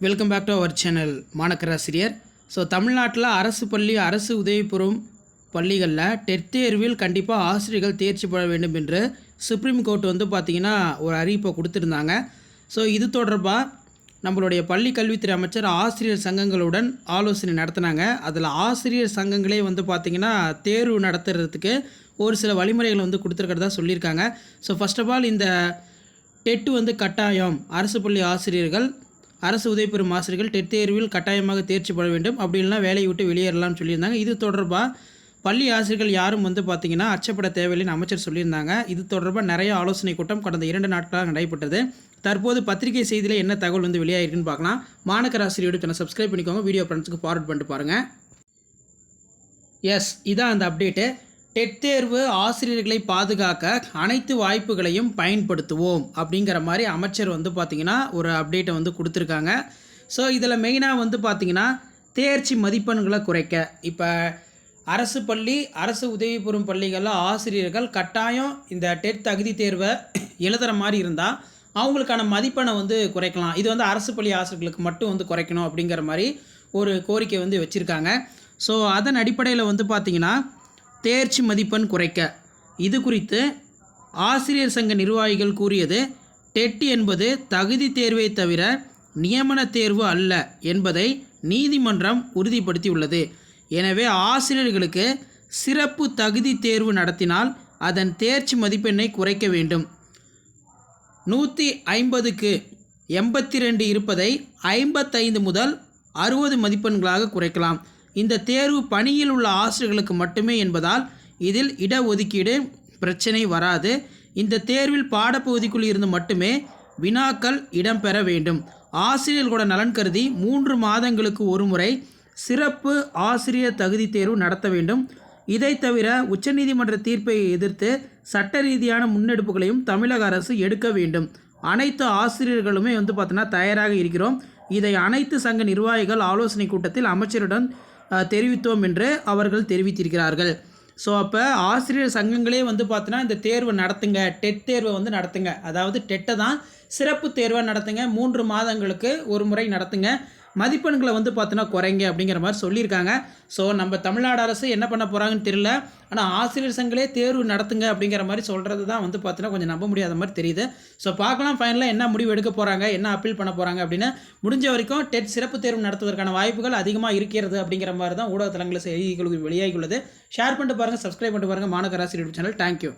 Welcome back to our channel Manakkarasiriyar so தமிழ்நாட்டில் அரசு பள்ளி அரசு உதவிபுறம் பள்ளிகளில் டெட் தேர்வில் கண்டிப்பாக ஆசிரியர்கள் தேர்ச்சி பெற வேண்டும் என்று சுப்ரீம் கோர்ட் வந்து பார்த்திங்கன்னா ஒரு அறிவிப்பை கொடுத்துருந்தாங்க. ஸோ இது தொடர்பாக நம்மளுடைய பள்ளி கல்வித்துறை அமைச்சர் ஆசிரியர் சங்கங்களுடன் ஆலோசனை நடத்தினாங்க. அதில் ஆசிரியர் சங்கங்களே வந்து பார்த்திங்கன்னா தேர்வு நடத்துறதுக்கு ஒரு சில வழிமுறைகள் வந்து கொடுத்துருக்கிறதா சொல்லியிருக்காங்க. ஸோ ஃபஸ்ட் ஆஃப் ஆல் இந்த டெட்டு வந்து கட்டாயம். அரசு பள்ளி ஆசிரியர்கள் அரசு உதவி பெறும் ஆசிரியர்கள் டெட் தேர்வில் கட்டாயமாக தேர்ச்சி பெற வேண்டும். அப்படி இல்லைனா வேலையை விட்டு வெளியேறலாம்னு சொல்லியிருந்தாங்க. இது தொடர்பாக பள்ளி ஆசிரியர்கள் யாரும் வந்து பார்த்திங்கன்னா அச்சப்பட தேவையில்லைன்னு அமைச்சர் சொல்லியிருந்தாங்க. இது தொடர்பாக நிறைய ஆலோசனை கூட்டம் கடந்த இரண்டு நாட்களாக நடைபெற்றது. தற்போது பத்திரிகை செய்தியில் என்ன தகவல் வந்து வெளியாகிருக்குன்னு பார்க்கலாம். மாணக்கர் ஆசிரியர் சேனல் சப்ஸ்கிரைப் பண்ணிக்கோங்க. வீடியோ ஃப்ரெண்ட்ஸுக்கு ஃபார்வர்ட் பண்ணிட்டு பாருங்கள் எஸ் இதான் அந்த அப்டேட்டு டெட் தேர்வு ஆசிரியர்களை பாதுகாக்க அனைத்து வாய்ப்புகளையும் பயன்படுத்துவோம் அப்படிங்கிற மாதிரி அமைச்சர் வந்து பார்த்திங்கன்னா ஒரு அப்டேட்டை வந்து கொடுத்துருக்காங்க. ஸோ இதில் மெயினாக வந்து பார்த்திங்கன்னா தேர்ச்சி மதிப்பெண்களை குறைக்க. இப்போ அரசு பள்ளி அரசு உதவி பெறும் பள்ளிகளில் ஆசிரியர்கள் கட்டாயம் இந்த டெட் தகுதி தேர்வை எழுதுகிற மாதிரி இருந்தால் அவங்களுக்கான மதிப்பெண்ணை வந்து குறைக்கலாம். இது வந்து அரசு பள்ளி ஆசிரியர்களுக்கு மட்டும் வந்து குறைக்கணும் அப்படிங்கிற மாதிரி ஒரு கோரிக்கை வந்து வச்சுருக்காங்க. ஸோ அதன் அடிப்படையில் வந்து பார்த்திங்கன்னா தேர்ச்சி மதிப்பெண் குறைக்க. இது குறித்து ஆசிரியர் சங்க நிர்வாகிகள் கூறியது டெட் என்பது தகுதி தேர்வை தவிர நியமன தேர்வு அல்ல என்பதை நீதிமன்றம் உறுதிப்படுத்தியுள்ளது. எனவே ஆசிரியர்களுக்கு சிறப்பு தகுதி தேர்வு நடத்தினால் அதன் தேர்ச்சி மதிப்பெண்ணை குறைக்க வேண்டும். நூற்றி ஐம்பதுக்கு எண்பத்தி ரெண்டு இருப்பதை ஐம்பத்தைந்து முதல் அறுபது மதிப்பெண்களாக குறைக்கலாம். இந்த தேர்வு பணியில் உள்ள ஆசிரியர்களுக்கு மட்டுமே என்பதால் இதில் இடஒதுக்கீடு பிரச்சனை வராது. இந்த தேர்வில் பாடப்பகுதிக்குள் இருந்து மட்டுமே வினாக்கள் இடம்பெற வேண்டும். ஆசிரியர்களோட நலன் கருதி மூன்று மாதங்களுக்கு ஒருமுறை சிறப்பு ஆசிரியர் தகுதி தேர்வு நடத்த வேண்டும். இதை தவிர உச்சநீதிமன்ற தீர்ப்பை எதிர்த்து சட்ட ரீதியான முன்னெடுப்புகளையும் தமிழக அரசு எடுக்க வேண்டும். அனைத்து ஆசிரியர்களுமே வந்து பார்த்தோன்னா தயாராக இருக்கிறோம். இதை அனைத்து சங்க நிர்வாகிகள் ஆலோசனை கூட்டத்தில் அமைச்சருடன் தெரிவித்தோம் என்று அவர்கள் தெரிவித்திருக்கிறார்கள். ஸோ அப்போ ஆசிரியர் சங்கங்களே வந்து பார்த்தோன்னா இந்த தேர்வு நடத்துங்க டெட் தேர்வை வந்து நடத்துங்க. அதாவது டெட்டை தான் சிறப்பு தேர்வாக நடத்துங்க. மூன்று மாதங்களுக்கு ஒரு முறை நடத்துங்க. மதிப்பெண்களை வந்து பார்த்தோன்னா குறைங்க அப்படிங்கிற மாதிரி சொல்லியிருக்காங்க. ஸோ நம்ம தமிழ்நாடு அரசு என்ன பண்ண போகிறாங்கன்னு தெரியல. ஆனால் ஆசிரியர் சங்களே தேர்வு நடத்துங்க அப்படிங்கிற மாதிரி சொல்கிறது தான் வந்து பார்த்தோன்னா கொஞ்சம் நம்ப முடியாத மாதிரி தெரியுது. ஸோ பார்க்கலாம் ஃபைனலாக என்ன முடிவு எடுக்க போகிறாங்க என்ன அப்பீல் பண்ண போகிறாங்க அப்படின்னு. முடிஞ்ச வரைக்கும் டெட் சிறப்பு தேர்வு நடத்துவதற்கான வாய்ப்புகள் அதிகமாக இருக்கிறது அப்படிங்கிற மாதிரி தான் ஊடகத்தலங்களில் வெளியாகி வெளியாகியுள்ளது. ஷேர் பண்ணிட்டு பாருங்கள் சப்ஸ்கிரைப் பண்ணிட்டு பாருங்கள் மாநகராசிரியர் சேனல். தேங்க்யூ